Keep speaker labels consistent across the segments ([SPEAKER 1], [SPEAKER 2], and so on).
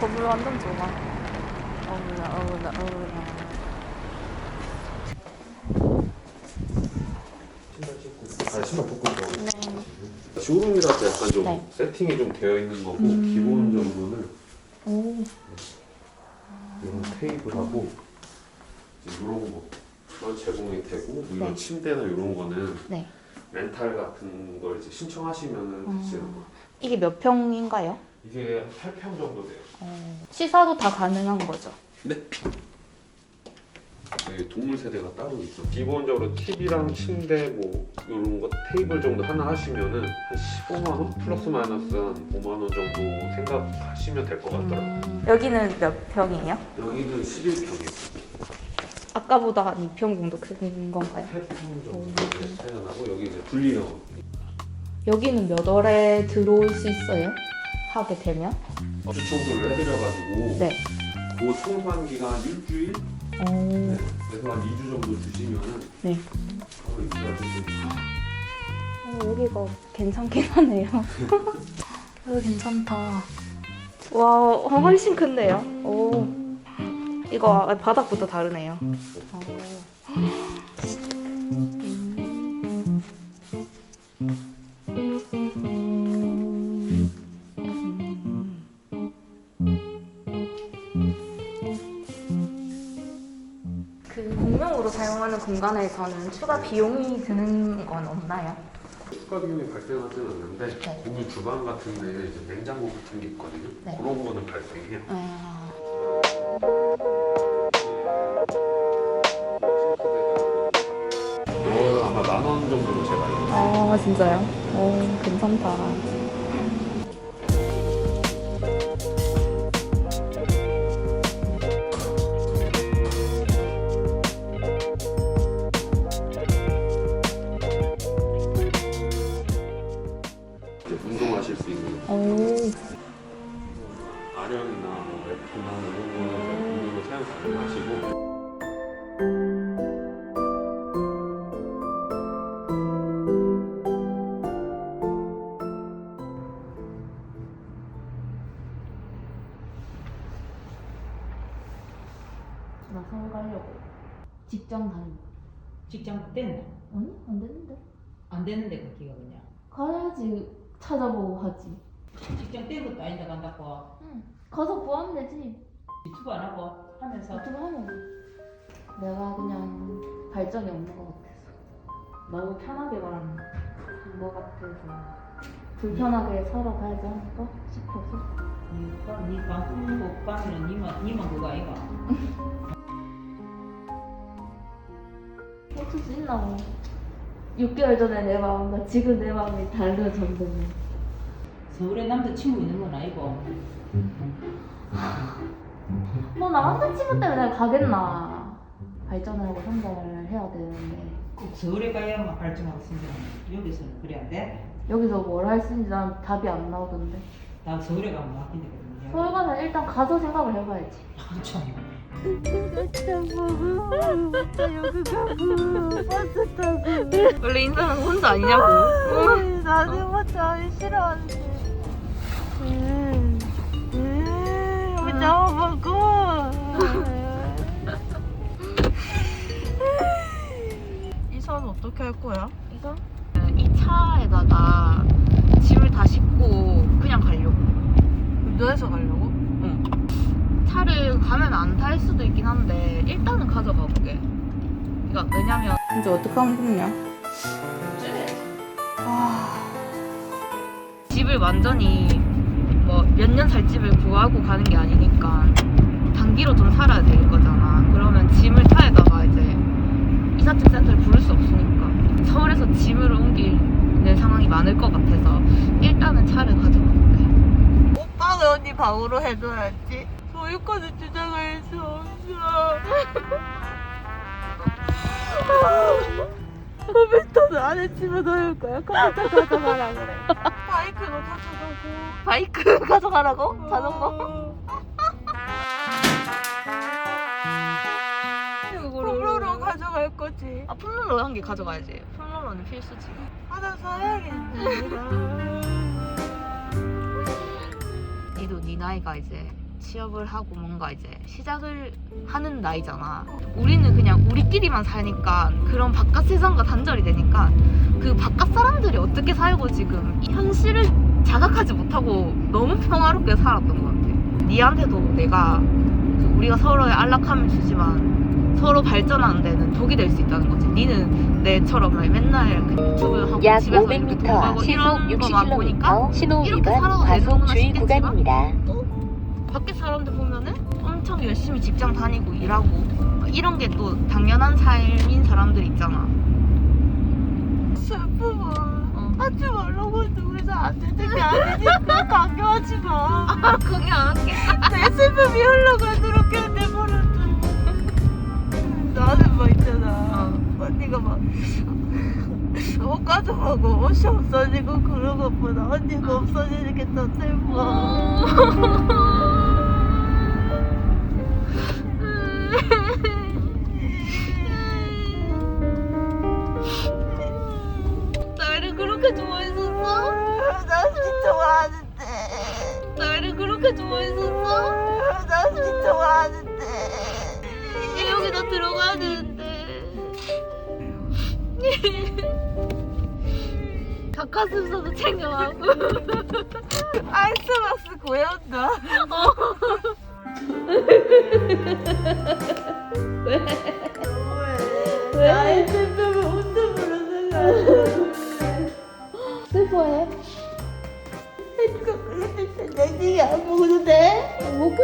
[SPEAKER 1] 건물 완전 좋아 어머나 어머나 어머나
[SPEAKER 2] 아, 신발 벗고 들어.
[SPEAKER 1] 네.
[SPEAKER 2] 쇼룸이라서 약간 좀
[SPEAKER 1] 네.
[SPEAKER 2] 세팅이 좀 되어 있는 거고
[SPEAKER 1] 음.
[SPEAKER 2] 기본적으로는
[SPEAKER 1] 오
[SPEAKER 2] 이런 테이블하고 이제 이런 거 제공이 되고 뭐 이런
[SPEAKER 1] 네.
[SPEAKER 2] 침대나 이런 거는
[SPEAKER 1] 네.
[SPEAKER 2] 렌탈 같은 걸 이제 신청하시면은
[SPEAKER 1] 음.
[SPEAKER 2] 되시는 거.
[SPEAKER 1] 이게 몇 평인가요?
[SPEAKER 2] 이게 한 8평 정도 돼요.
[SPEAKER 1] 시사도 다 가능한 거죠?
[SPEAKER 2] 네. 여기 동물 세대가 따로 있어. 기본적으로 TV랑 침대 뭐 이런 거 테이블 정도 하나 하시면은 한 15만 원 플러스 마이너스 한 5만 원 정도 생각하시면 될 것 같더라고요.
[SPEAKER 1] 음, 여기는 몇 평이에요?
[SPEAKER 2] 여기는 11평이에요.
[SPEAKER 1] 아까보다 한 2평 정도 큰 건가요?
[SPEAKER 2] 8평 정도 네, 차이가 나고 여기 이제 분리형
[SPEAKER 1] 여기는 몇 월에 들어올 수 있어요? 하게 되면?
[SPEAKER 2] 주청소를 해드려가지고
[SPEAKER 1] 네.
[SPEAKER 2] 그 청소한 기간 일주일
[SPEAKER 1] 오.
[SPEAKER 2] 네. 그래서 한 2주 정도 주시면은
[SPEAKER 1] 네.
[SPEAKER 2] 바로 입주가 되죠.
[SPEAKER 1] 어, 여기가 괜찮긴 하네요. 여기 괜찮다. 와, 어, 훨씬 큰데요? 오. 이거 바닥부터 다르네요. 어. 공간에서는 추가 비용이 드는 건 없나요?
[SPEAKER 2] 추가 비용이 발생하지는 않는데
[SPEAKER 1] 네.
[SPEAKER 2] 공유 주방 같은 데 이제 냉장고 같은 게 있거든요.
[SPEAKER 1] 네.
[SPEAKER 2] 그런 거는 발생해요.
[SPEAKER 1] 아,
[SPEAKER 2] 이거 아마 만 원 정도로 제가 알고 있어요.
[SPEAKER 1] 아 진짜요? 오 괜찮다. 안 되는데
[SPEAKER 3] 그기가 그냥
[SPEAKER 1] 가야지 찾아보고 하지.
[SPEAKER 3] 직장 때 것도 아니다 간다고
[SPEAKER 1] 응. 가서 구하면 되지.
[SPEAKER 3] 유튜브 안 하고 하면서
[SPEAKER 1] 어떻게 하면 돼? 내가 그냥 발전이 없는 것 같아서. 너무 편하게 말하는 것 같아서. 불편하게 살아가야지 않을까 싶어서.
[SPEAKER 3] 니 방송 방에는 니만 니만 그거 아이가
[SPEAKER 1] 어쩔 수 있나 뭐. 6개월 전에 내 마음과 지금 내 마음이 다른 정도면.
[SPEAKER 3] 서울에 남자친구 있는 건 아니고
[SPEAKER 1] 뭐 나 남자친구 때문에 내가 가겠나. 발전하고 성장을 해야 되는데.
[SPEAKER 3] 꼭 서울에 가야만 발전하고 있으면 여기서는 그래 안 돼?
[SPEAKER 1] 여기서 뭘 할 수 있는지 난 답이 안 나오던데.
[SPEAKER 3] 나 서울에 가면 막힌 데거든요
[SPEAKER 1] 서울 가면 일단 가서 생각을 해봐야지.
[SPEAKER 3] 참
[SPEAKER 1] 원래 인사는 혼자 아니냐고.
[SPEAKER 4] 나는 혼자 하기 싫어하는데. 우리 잡아먹고. 이선 어떻게 할 거야?
[SPEAKER 1] 이거? 이 차에다가 짐을 다 싣고 그냥 가려고.
[SPEAKER 4] 운전해서 가려고?
[SPEAKER 1] 응. 차를 가면 안 탈 수도 있긴 한데 일단은 가져가 보게. 그러니까 왜냐면 이제 어떻게 하면 좋냐? 아... 집을 완전히 뭐 몇 년 살 집을 구하고 가는 게 아니니까 단기로 좀 살아야 될 거잖아. 그러면 짐을 차에다가 이제 이삿짐 센터를 부를 수 없으니까 서울에서 짐을 옮기는 상황이 많을 것 같아서 일단은 차를 가져가 볼게.
[SPEAKER 4] 오빠가 언니 방으로 해줘야지. 소유권을 주장할 수 없어. 컴퓨터는 안에 집어넣을 거야. 컴퓨터 가져가라 그래. 바이크도 가져가고.
[SPEAKER 1] 바이크 가져가라고? 자전거?
[SPEAKER 4] 홈로로 가져갈 거지.
[SPEAKER 1] 아 폼롤러 한개 가져가야지 폼롤러는 필수지
[SPEAKER 4] 하나 사야겠네.
[SPEAKER 1] 니도 네 나이가 이제 취업을 하고 뭔가 이제 시작을 하는 나이잖아. 우리는 그냥 우리끼리만 사니까 그런 바깥 세상과 단절이 되니까 그 바깥 사람들이 어떻게 살고 지금 이 현실을 자각하지 못하고 너무 평화롭게 살았던 것 같아. 니한테도 내가 그 우리가 서로의 안락함을 주지만 서로 발전하는 데는 독이 될 수 있다는 거지. 니는 내처럼 막 맨날 그 유튜브 하고
[SPEAKER 5] 약
[SPEAKER 1] 집에서 이렇게
[SPEAKER 5] 500m
[SPEAKER 1] 공부하고
[SPEAKER 5] 시속
[SPEAKER 1] 이런 거만 보니까
[SPEAKER 5] 60km 신호
[SPEAKER 1] 이렇게
[SPEAKER 5] 위반 과속 주의 구간입니다.
[SPEAKER 1] 밖에 사람들 보면은 엄청 열심히 직장 다니고 일하고 이런 게 또 당연한 삶인 사람들 있잖아.
[SPEAKER 4] 슬픔은
[SPEAKER 1] 어.
[SPEAKER 4] 하지 말라고 누구서 안 되는 게 아니니까 강요하지 마.
[SPEAKER 1] 아, 그게 안 할게.
[SPEAKER 4] 내 슬픔이 흘러가도록 해 내버려둬. 나는 뭐 있잖아. 언니가 막 옷 가져가고 옷이 없어지고 그런 것보다 언니가 없어지는 게 더 슬퍼.
[SPEAKER 1] 슬퍼해.
[SPEAKER 4] 내지가 안 먹어도 돼?
[SPEAKER 1] 먹고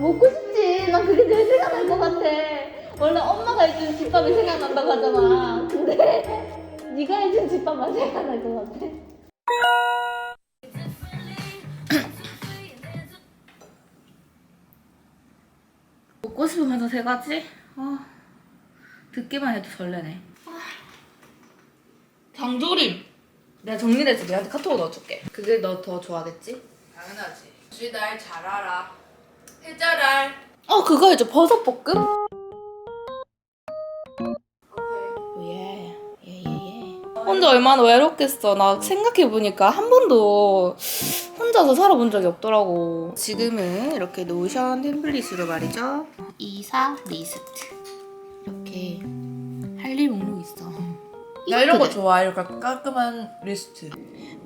[SPEAKER 1] 먹고 싶지. 난 그게 제일 생각날 것 같아. 원래 엄마가 해준 집밥이 생각난다고 하잖아. 근데 네가 해준 집밥만 생각날 것 같아. 먹고 싶으면서 세 가지? 아, 듣기만 해도 설레네. 장조림. 내가 정리해서 너한테 카톡으로 넣어줄게. 그게 너 더 좋아하겠지?
[SPEAKER 6] 당연하지. 쥐날잘 알아. 해자랄.
[SPEAKER 1] 어 그거 해줘 버섯 볶음. 예, 예, 예, 예. 혼자 얼마나 외롭겠어. 나 생각해보니까 한 번도 혼자서 살아본 적이 없더라고. 지금은 이렇게 노션 템플릿으로 말이죠. 이사 리스트. 이렇게 할 일 목록 있어.
[SPEAKER 6] 나 이런 거 좋아. 이렇게 깔끔한 리스트.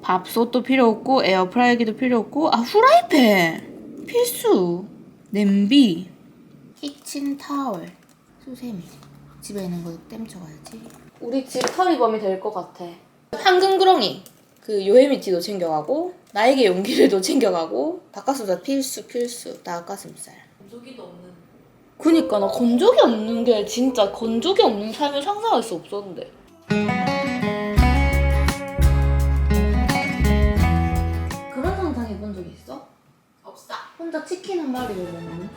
[SPEAKER 1] 밥솥도 필요 없고 에어프라이기도 필요 없고 아 후라이팬 필수 냄비 키친 타월 수세미 집에 있는 거 땜쳐가야지 우리 집 털이범이 될 것 같아 황금 구렁이 그 요해미티도 챙겨가고 나에게 용기를도 챙겨가고 닭가슴살 필수 필수 닭가슴살
[SPEAKER 6] 건조기도 없는.
[SPEAKER 1] 그니까 나 건조기 없는 게 진짜 건조기 없는 삶을 상상할 수 없었는데 그런 상상 해본 적 있어?
[SPEAKER 6] 없어.
[SPEAKER 1] 혼자 치킨 한 마리를 먹는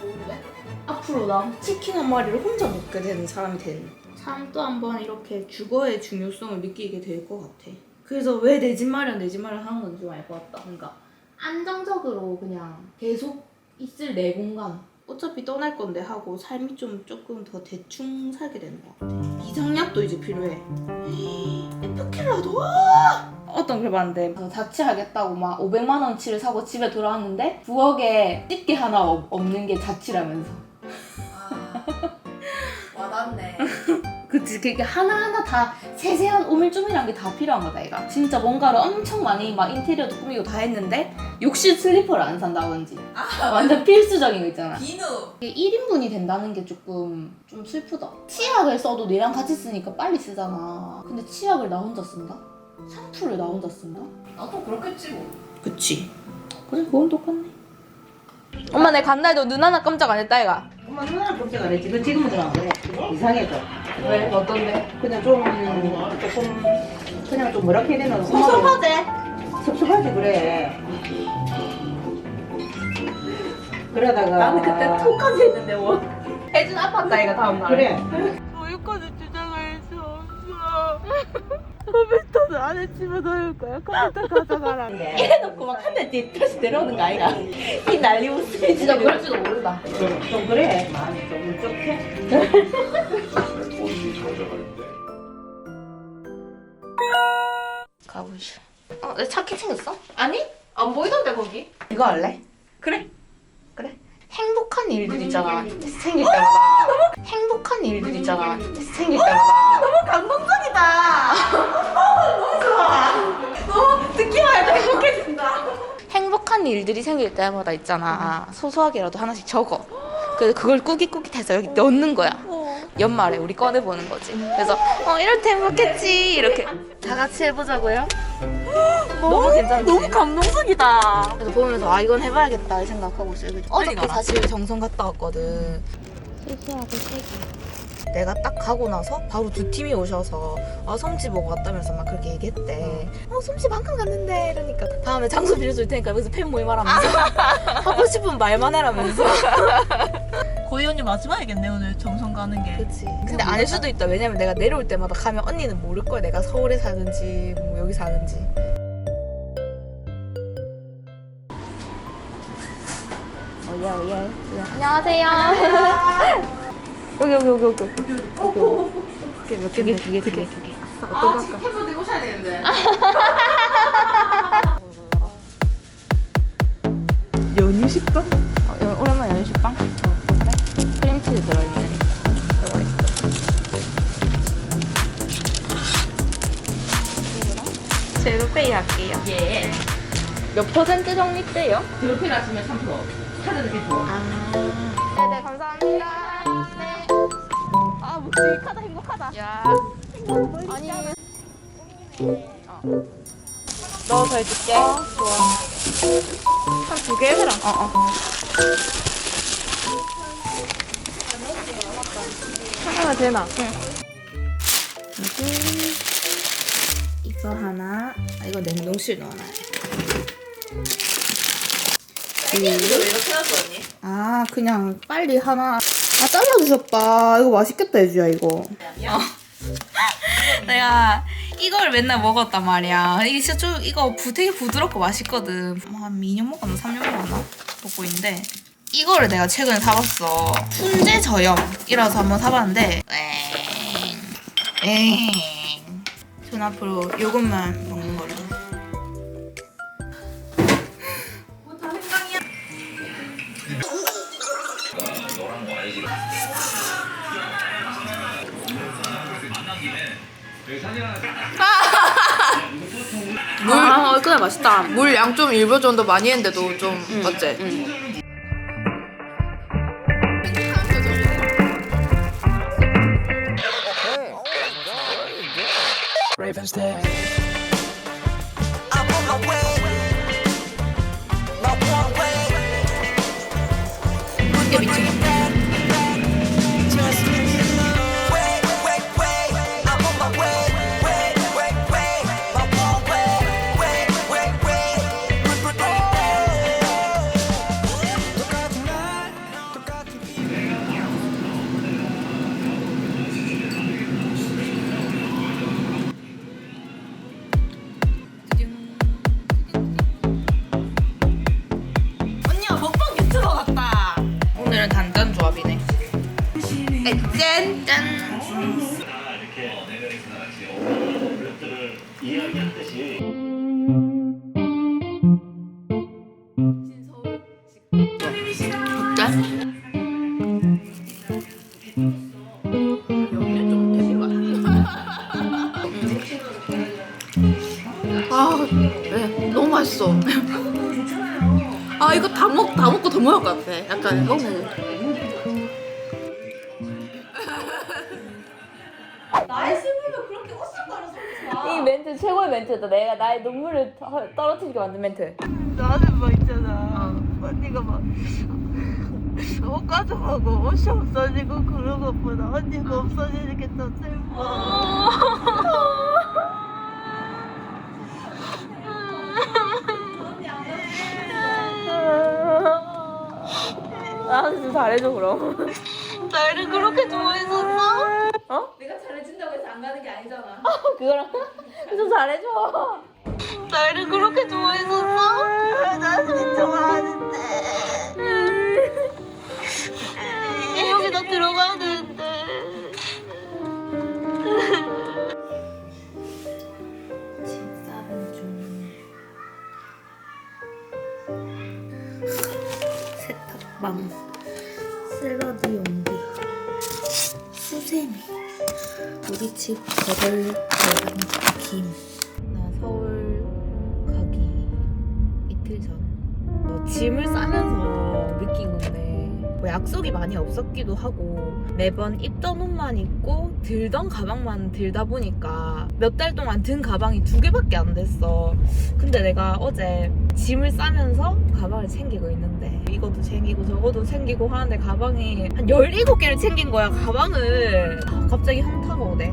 [SPEAKER 6] 좋은데?
[SPEAKER 1] 앞으로 나 치킨 한 마리를 혼자 먹게 되는 사람이 되는 참또한번 이렇게 주거의 중요성을 느끼게 될 것 같아 그래서 왜 내 집 마련 내 집 마련 하는 건지 좀 알 것 같다. 그러니까 안정적으로 그냥 계속 있을 내 공간. 어차피 떠날 건데 하고 삶이 좀 조금 더 대충 살게 되는 것 같아. 비상약도 이제 필요해. FK라도? 어떤 글 봤는데. 자취하겠다고 막 500만 원치를 사고 집에 돌아왔는데 부엌에 집게 하나 없- 없는 게 자취라면서.
[SPEAKER 6] 아. 와닿네.
[SPEAKER 1] 그치 그게 하나하나 다 세세한 오밀조밀한 게 다 필요한 거다 얘가 진짜 뭔가를 엄청 많이 막 인테리어도 꾸미고 다 했는데 욕실 슬리퍼를 안 산다든지 완전 필수적인 거 있잖아
[SPEAKER 6] 비누.
[SPEAKER 1] 이게 1인분이 된다는 게 조금 좀 슬프다 치약을 써도 얘랑 같이 쓰니까 빨리 쓰잖아 근데 치약을 나 혼자 쓴다? 샴푸를 나 혼자 쓴다?
[SPEAKER 6] 나도 그렇겠지 뭐.
[SPEAKER 1] 그치 그래 그건 똑같네 엄마 내 간날도 눈 하나 깜짝 안 했다 얘가
[SPEAKER 3] 엄마 누나는 걱정 안 했지. 너 지금은 안 그래. 이상해져.
[SPEAKER 1] 왜? 어떤데?
[SPEAKER 3] 그냥 좀 조금 그냥 좀 뭐라 해야 되나? 섭섭하대. 섭섭하지 그래. 그러다가
[SPEAKER 1] 나는 그때 톡까지 했는데 뭐. 혜준 아팠다 이가 다음날.
[SPEAKER 3] 그래.
[SPEAKER 4] 소유권을 주장할 수 없어. 컴퓨터는 안에 집어넣을 거야. 컴퓨터 가져가라.
[SPEAKER 1] 해놓고 막한대뒤 다시 내려오는 거 아이가 이 난리 웃음이 진짜 그럴지도 모른다.
[SPEAKER 3] 좀, 좀 그래. 마음이 좀 울적해
[SPEAKER 2] 가져갈 때
[SPEAKER 1] 가보시. 어? 내 차키 생겼어? 아니 안 보이던데 거기? 이거 할래? 그래. 그래? 행복한 일들 있잖아. 생길 때마다. 행복한 일들 있잖아. 생길 때마다. 너무 감동적이다. 너무 좋아. 너무 듣기만 해도 행복해진다. 행복한 일들이 생길 때마다 있잖아. 소소하게라도 하나씩 적어. 그래서 그걸 꾸깃꾸깃해서 여기 넣는 거야 연말에 우리 꺼내보는 거지 그래서 어 이럴 때 행복했지 이렇게 다 같이 해보자고요 너무 괜찮지? 너무 감동적이다. 그래서 보면서 아 이건 해봐야겠다 이 생각하고 있어요. 어저께 사실 정선 갔다 왔거든. 세시하고 세기. 내가 딱 가고 나서 바로 두 팀이 오셔서 아 솜씨 보고 왔다면서 막 그렇게 얘기했대. 어 솜씨 방금 갔는데 이러니까 다음에 장소 빌려줄 테니까 여기서 팬 모임하라면서 하고 싶은 말만 해라면서.
[SPEAKER 4] 고희 언니 마지막이겠네 오늘 정성 가는 게.
[SPEAKER 1] 그치. 근데 아닐 수도 있다. 왜냐면 내가 내려올 때마다 가면 언니는 모를 거야. 내가 서울에 사는지 뭐 여기 사는지. 오예 오예. 안녕하세요. 여기 여기 여기 여기. 여기 두 개, 두 개, 두 개, 두 개. 어떤 거 할까?
[SPEAKER 4] 연유 식빵?
[SPEAKER 1] 어, 여- 오랜만에 연식빵? 어? 크림치즈 들어있네. 이거 있어. 제로 페이 할게요. 예. 몇 퍼센트 적립돼요?
[SPEAKER 3] 드롭필 하시면 3% 카드 이렇게 줘
[SPEAKER 1] 아. 네네, 감사합니다. 네. 아, 목소리 카다 행복하다. 야. 아니. 어. 넣어서 해줄게. 좋아. 한 두 개 해라. 어, 어. 하나가 되나? 응. 이거 하나. 아, 이거 냉동실 넣어놔요. 아 그냥 빨리 하나. 아 잘라주셨다. 이거 맛있겠다 해주야 이거. 어. 내가 이걸 맨날 먹었단 말이야. 이게 진짜 좀 이거 부, 되게 부드럽고 맛있거든. 뭐한 2년 먹었나? 3년 먹었나? 먹고 있는데 이거를 내가 최근에 사봤어. 훈제 저염이라서 한번 사봤는데 엥. 전 앞으로 요것만 먹는 걸로. 아 얼큰해 맛있다.
[SPEAKER 6] 물 양 좀 일부 정도 많이 했는데도 좀 어째?
[SPEAKER 1] 이 게
[SPEAKER 6] 맛있어. 아, 이거 다 먹, 다 먹고 더 먹을 것 같아. 약간 너무.
[SPEAKER 1] 이 멘트 최고의 멘트다 내가 나의 눈물을 터- 떨어뜨리게 만든 멘트
[SPEAKER 4] 나는 막 있잖아. 언니가 막. 옷 가져가고 옷이 없어지고 그런 것보다 언니가 없어지는 게 더 슬퍼.
[SPEAKER 7] 잘해줘 그럼.
[SPEAKER 4] 나를 그렇게 좋아했었어?
[SPEAKER 1] 내가 잘해준다고 해서 안 가는 게 아니잖아.
[SPEAKER 7] 그거랑 좀 잘해줘.
[SPEAKER 4] 나를 그렇게 좋아했었어? 나 진짜 좋아하는데. 여기다 들어가야 되는데.
[SPEAKER 1] 집사람 중 세탁방 샐러드 용기 수세미. 우리 집 버들 계란 김나 서울 가기 이틀 전. 어, 짐을 싸면서 느낀 건데 뭐 약속이 많이 없었기도 하고 매번 입던 옷만 입고 들던 가방만 들다 보니까 몇 달 동안 든 가방이 두 개밖에 안 됐어. 근데 내가 어제 짐을 싸면서 가방을 챙기고 있는데 이것도 챙기고 저것도 챙기고 하는데 가방이 한 17개를 챙긴 거야 가방을 아, 갑자기 현타가 오네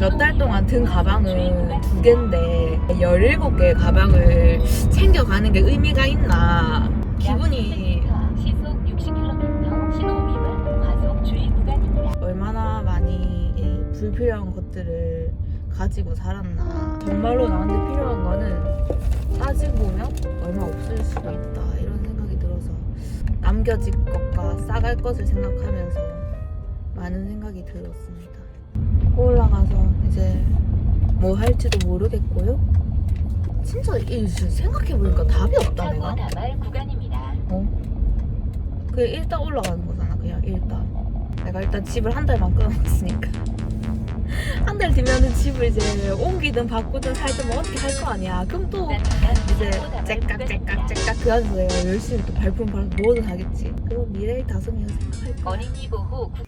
[SPEAKER 1] 몇 달 동안 든 가방은 두 개인데 17개의 가방을 챙겨가는 게 의미가 있나 기분이
[SPEAKER 5] 시속 60km 신호 위반 과속 주의 구간입니다.
[SPEAKER 1] 얼마나 많이 이 불필요한 것들을 가지고 살았나. 정말로 나한테 필요한 거는 남겨질 것과 싸갈 것을 생각하면서 많은 생각이 들었습니다. 올라가서 이제 뭐 할지도 모르겠고요. 진짜 이 생각해보니까 답이 없다 내가. 어? 그냥 일단 올라가는 거잖아 그냥 일단 내가 일단 집을 한 달만 끊어놨으니까 한 달 뒤면은 집을 이제 옮기든 바꾸든 살든 뭐 어떻게 할 거 아니야. 그럼 또 이제 째깍 째깍 째깍 그 안에서 내가 열심히 또 발품 팔아서 뭐든 하겠지. 그럼 미래의 다솜이가 생각할 거야.
[SPEAKER 5] 어린이 보호 구-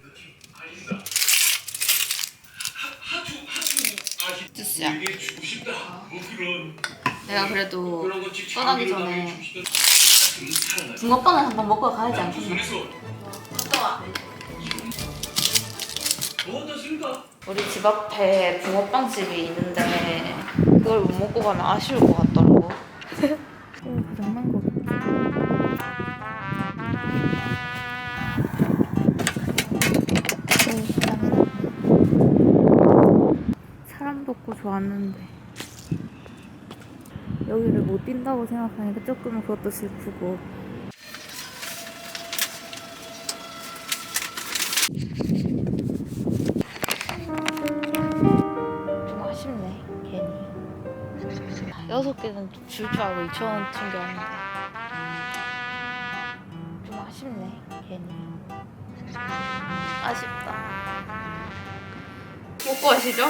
[SPEAKER 1] 주스야. 내가 그래도 떠나기 전에 붕어빵을 한번 먹고 가야지 않겠나 우리 집 앞에 붕어빵 집이 있는데 그걸 못 먹고 가면 아쉬울 것 같더라고. 고장난 거 사람도 없고 좋았는데 여기를 못 뛴다고 생각하니까 조금은 그것도 슬프고 개는 줄 줄 알고 2천 원 챙겨왔는데 좀 아쉽네 괜히. 아쉽다. 먹고 가시죠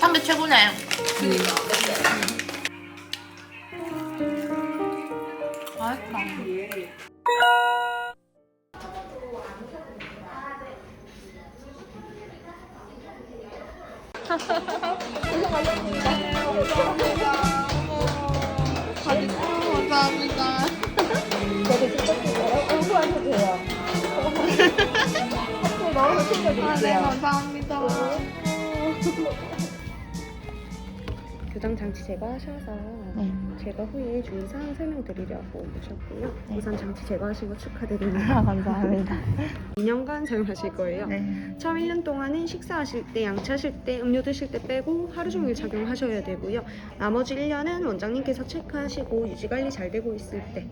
[SPEAKER 1] 음. 밥한개 최고네. 맛있다.
[SPEAKER 8] 제거 하셔서 제거 후에 주의사항 설명드리려고 오셨고요. 우선 장치 제거하신 거 축하드립니다.
[SPEAKER 1] 감사합니다.
[SPEAKER 8] 2년간 사용하실 거예요.
[SPEAKER 1] 네.
[SPEAKER 8] 처음 1년 동안은 식사하실 때, 양치하실 때, 음료 드실 때 빼고 하루 종일 착용하셔야 되고요. 나머지 1년은 원장님께서 체크하시고 유지 관리 잘 되고 있을 때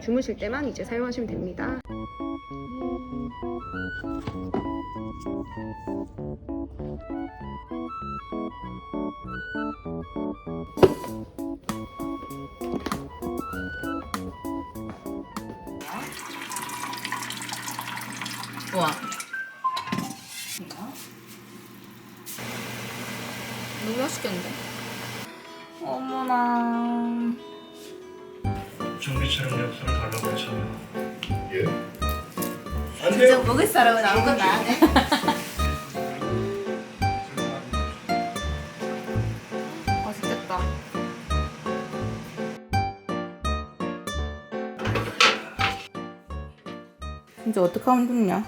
[SPEAKER 8] 주무실 때만 이제 사용하시면 됩니다.
[SPEAKER 1] 우와. 너무 맛있겠는데? 어머나.
[SPEAKER 9] 준비 촬영 약속을 달라고 했잖아
[SPEAKER 1] 진짜 먹을 사람은 아무거나 안 해. 맛있겠다. 진짜 어떻게 하면 좋냐?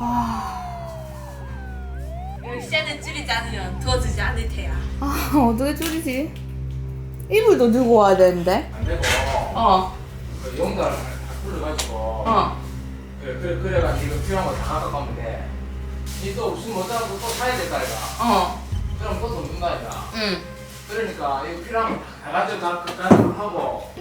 [SPEAKER 1] 아.
[SPEAKER 6] 열쇠는 줄이지 않으면 도와주지 않을 테야.
[SPEAKER 1] 아 어떻게 줄이지? 이불도 들고 와야 되는데.
[SPEAKER 10] 안 되고
[SPEAKER 1] 어.
[SPEAKER 10] 용달 불러가지고
[SPEAKER 1] 어.
[SPEAKER 10] 그래, 그래, 그래가지고 필요한 거 다 갖고 가면 돼. 니또 없으면 못하고 또 사야 될거 아이가.
[SPEAKER 1] 어.
[SPEAKER 10] 그럼 또 없는 거 아이가.
[SPEAKER 1] 응.
[SPEAKER 10] 그러니까 이거 필요한 거 다 가져가 가지고 하고.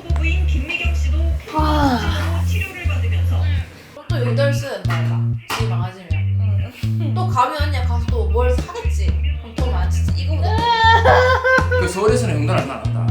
[SPEAKER 6] 또 용돈 쓰는다 이가. 집이 망가지면. 또 가면 언니가 가서 또 뭘 사겠지. 그럼 돈 많지. 이거보다.
[SPEAKER 10] 그 서울에서는 용돈 안 나간다.